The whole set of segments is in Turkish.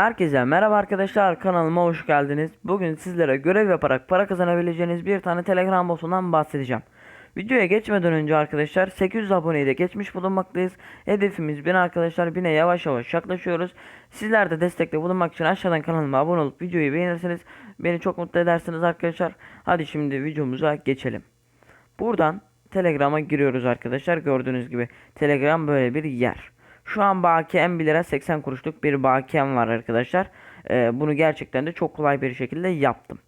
Herkese merhaba arkadaşlar kanalıma hoş geldiniz. Bugün sizlere görev yaparak para kazanabileceğiniz bir tane Telegram botundan bahsedeceğim. Videoya geçmeden önce arkadaşlar 800 aboneyi de geçmiş bulunmaktayız. Hedefimiz 1000 arkadaşlar 1000'e yavaş yavaş yaklaşıyoruz. Sizler de destekte bulunmak için aşağıdan kanalıma abone olup videoyu beğenirseniz beni çok mutlu edersiniz arkadaşlar. Hadi şimdi videomuza geçelim. Buradan Telegram'a giriyoruz arkadaşlar. Gördüğünüz gibi Telegram böyle bir yer. Şu an bakiyem 1 lira 80 kuruşluk bir bakiyem var arkadaşlar. Ee, bunu gerçekten de çok kolay bir şekilde yaptım.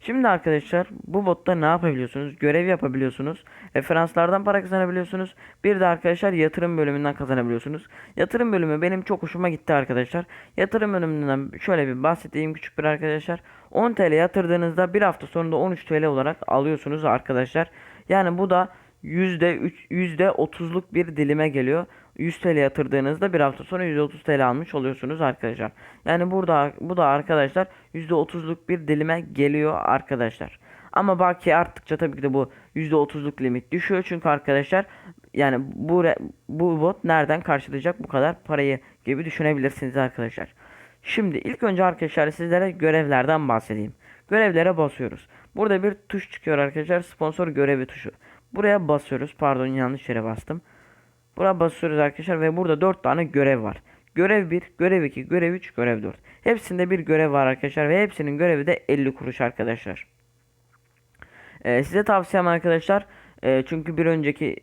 Şimdi arkadaşlar bu botta ne yapabiliyorsunuz? Görev yapabiliyorsunuz. Referanslardan para kazanabiliyorsunuz. Bir de arkadaşlar yatırım bölümünden kazanabiliyorsunuz. Yatırım bölümü benim çok hoşuma gitti arkadaşlar. Yatırım bölümünden şöyle bir bahsedeyim küçük bir arkadaşlar. 10 TL yatırdığınızda bir hafta sonunda 13 TL olarak alıyorsunuz arkadaşlar. Yani bu da %3 %30'luk bir dilime geliyor. 100 TL yatırdığınızda bir hafta sonra 130 TL almış oluyorsunuz arkadaşlar. Yani burada bu da arkadaşlar %30'luk bir dilime geliyor arkadaşlar. Ama baki arttıkça tabii ki de bu %30'luk limit düşüyor çünkü arkadaşlar yani bu bu bot nereden karşılayacak bu kadar parayı gibi düşünebilirsiniz arkadaşlar. Şimdi ilk önce arkadaşlar sizlere görevlerden bahsedeyim. Görevlere basıyoruz. Burada bir tuş çıkıyor arkadaşlar. Sponsor görevi tuşu. Buraya basıyoruz. Pardon yanlış yere bastım. Buraya basıyoruz arkadaşlar ve burada 4 tane görev var. Görev 1, görev 2, görev 3, görev 4. Hepsinde bir görev var arkadaşlar ve hepsinin görevi de 50 kuruş arkadaşlar. Ee, size tavsiyem arkadaşlar e, çünkü bir önceki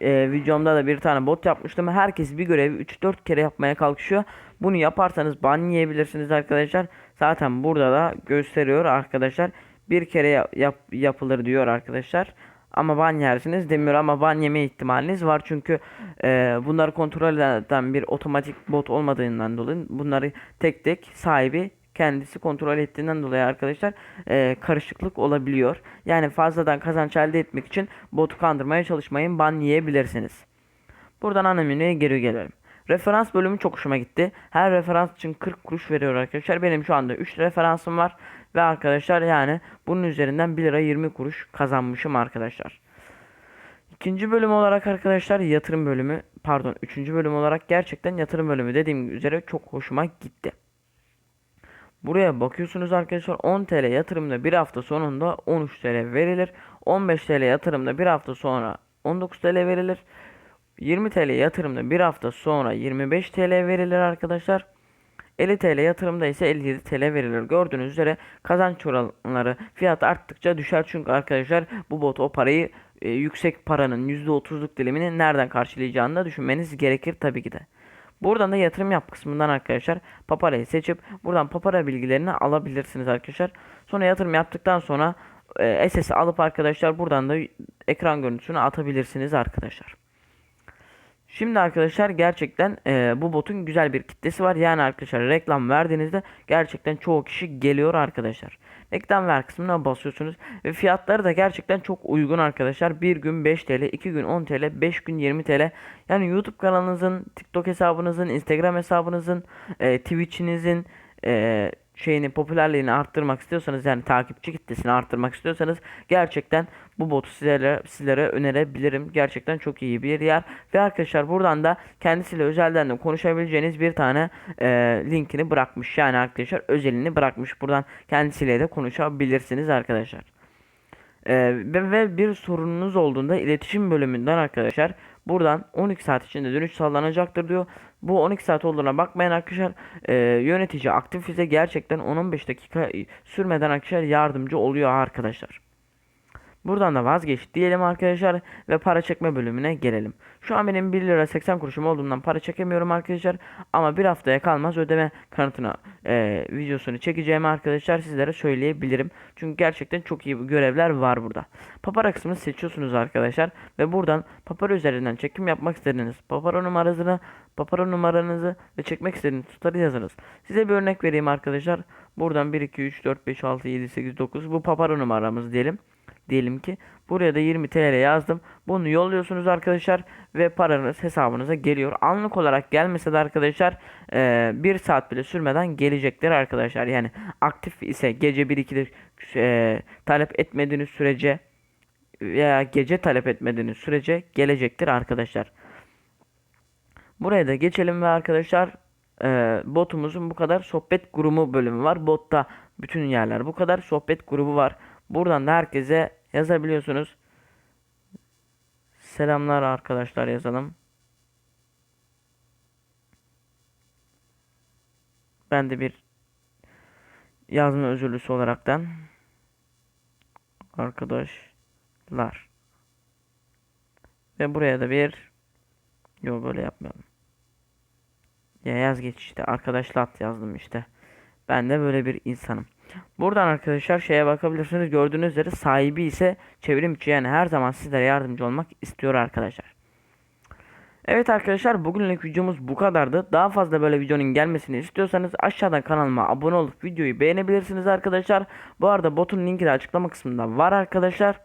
e, videomda da bir tane bot yapmıştım. Herkes bir görevi 3-4 kere yapmaya kalkışıyor. Bunu yaparsanız ban yiyebilirsiniz arkadaşlar. Zaten burada da gösteriyor arkadaşlar. Bir kere ya- yap, yapılır diyor arkadaşlar. Ama ban yersiniz demiyor ama ban yeme ihtimaliniz var. Çünkü e, bunları kontrol eden bir otomatik bot olmadığından dolayı bunları tek tek sahibi kendisi kontrol ettiğinden dolayı arkadaşlar e, karışıklık olabiliyor. Yani fazladan kazanç elde etmek için botu kandırmaya çalışmayın. Ban yiyebilirsiniz. Buradan ana menüye geri gelelim. Referans bölümü çok hoşuma gitti. Her referans için 40 kuruş veriyor arkadaşlar. Benim şu anda 3 referansım var. Ve arkadaşlar yani bunun üzerinden 1 lira 20 kuruş kazanmışım arkadaşlar. İkinci bölüm olarak arkadaşlar yatırım bölümü pardon üçüncü bölüm olarak gerçekten yatırım bölümü dediğim üzere çok hoşuma gitti. Buraya bakıyorsunuz arkadaşlar 10 TL yatırımda bir hafta sonunda 13 TL verilir. 15 TL yatırımda bir hafta sonra 19 TL verilir. 20 TL yatırımda bir hafta sonra 25 TL verilir arkadaşlar. 50 TL yatırımda ise 57 TL verilir. Gördüğünüz üzere kazanç oranları fiyat arttıkça düşer. Çünkü arkadaşlar bu bot o parayı e, yüksek paranın %30'luk dilimini nereden karşılayacağını da düşünmeniz gerekir tabii ki de. Buradan da yatırım yap kısmından arkadaşlar paparayı seçip buradan papara bilgilerini alabilirsiniz arkadaşlar. Sonra yatırım yaptıktan sonra e, SS'i alıp arkadaşlar buradan da ekran görüntüsünü atabilirsiniz arkadaşlar. Şimdi arkadaşlar gerçekten e, bu botun güzel bir kitlesi var. Yani arkadaşlar reklam verdiğinizde gerçekten çoğu kişi geliyor arkadaşlar. Reklam ver kısmına basıyorsunuz ve fiyatları da gerçekten çok uygun arkadaşlar. Bir gün 5 TL, 2 gün 10 TL, 5 gün 20 TL. Yani YouTube kanalınızın, TikTok hesabınızın, Instagram hesabınızın, e, Twitch'inizin e, şeyini popülerliğini arttırmak istiyorsanız yani takipçi kitlesini arttırmak istiyorsanız gerçekten bu botu sizlere sizlere önerebilirim. Gerçekten çok iyi bir yer. Ve arkadaşlar buradan da kendisiyle özelden de konuşabileceğiniz bir tane e, linkini bırakmış. Yani arkadaşlar özelini bırakmış. Buradan kendisiyle de konuşabilirsiniz arkadaşlar. Ee, ve, bir sorununuz olduğunda iletişim bölümünden arkadaşlar buradan 12 saat içinde dönüş sağlanacaktır diyor. Bu 12 saat olduğuna bakmayın arkadaşlar. Ee, yönetici aktif ise gerçekten 10-15 dakika sürmeden arkadaşlar yardımcı oluyor arkadaşlar. Buradan da vazgeç diyelim arkadaşlar ve para çekme bölümüne gelelim. Şu an benim 1 lira 80 kuruşum olduğundan para çekemiyorum arkadaşlar. Ama bir haftaya kalmaz ödeme kanıtına e, videosunu çekeceğimi arkadaşlar sizlere söyleyebilirim. Çünkü gerçekten çok iyi görevler var burada. Papara kısmını seçiyorsunuz arkadaşlar. Ve buradan papara üzerinden çekim yapmak istediğiniz papara numarasını, papara numaranızı ve çekmek istediğiniz tutarı yazınız. Size bir örnek vereyim arkadaşlar. Buradan 1, 2, 3, 4, 5, 6, 7, 8, 9 bu papara numaramız diyelim diyelim ki buraya da 20 TL yazdım. Bunu yolluyorsunuz arkadaşlar ve paranız hesabınıza geliyor. Anlık olarak gelmese de arkadaşlar e, bir saat bile sürmeden gelecektir arkadaşlar. Yani aktif ise gece 1-2'de e, talep etmediğiniz sürece veya gece talep etmediğiniz sürece gelecektir arkadaşlar. Buraya da geçelim ve arkadaşlar e, botumuzun bu kadar sohbet grubu bölümü var. Botta bütün yerler bu kadar sohbet grubu var. Buradan da herkese yazabiliyorsunuz. Selamlar arkadaşlar yazalım. Ben de bir yazma özürlüsü olaraktan arkadaşlar ve buraya da bir yok böyle yapmayalım. Ya yaz geç işte arkadaşlar yazdım işte. Ben de böyle bir insanım. Buradan arkadaşlar şeye bakabilirsiniz. Gördüğünüz üzere sahibi ise çevrimçi yani her zaman sizlere yardımcı olmak istiyor arkadaşlar. Evet arkadaşlar bugünlük videomuz bu kadardı. Daha fazla böyle videonun gelmesini istiyorsanız aşağıdan kanalıma abone olup videoyu beğenebilirsiniz arkadaşlar. Bu arada botun linki de açıklama kısmında var arkadaşlar.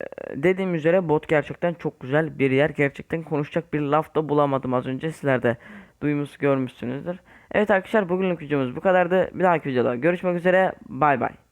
Ee, Dediğim üzere bot gerçekten çok güzel bir yer. Gerçekten konuşacak bir laf da bulamadım az önce. Sizler de duymuş görmüşsünüzdür. Evet arkadaşlar bugünlük videomuz bu kadardı. Bir dahaki videoda görüşmek üzere. Bay bay.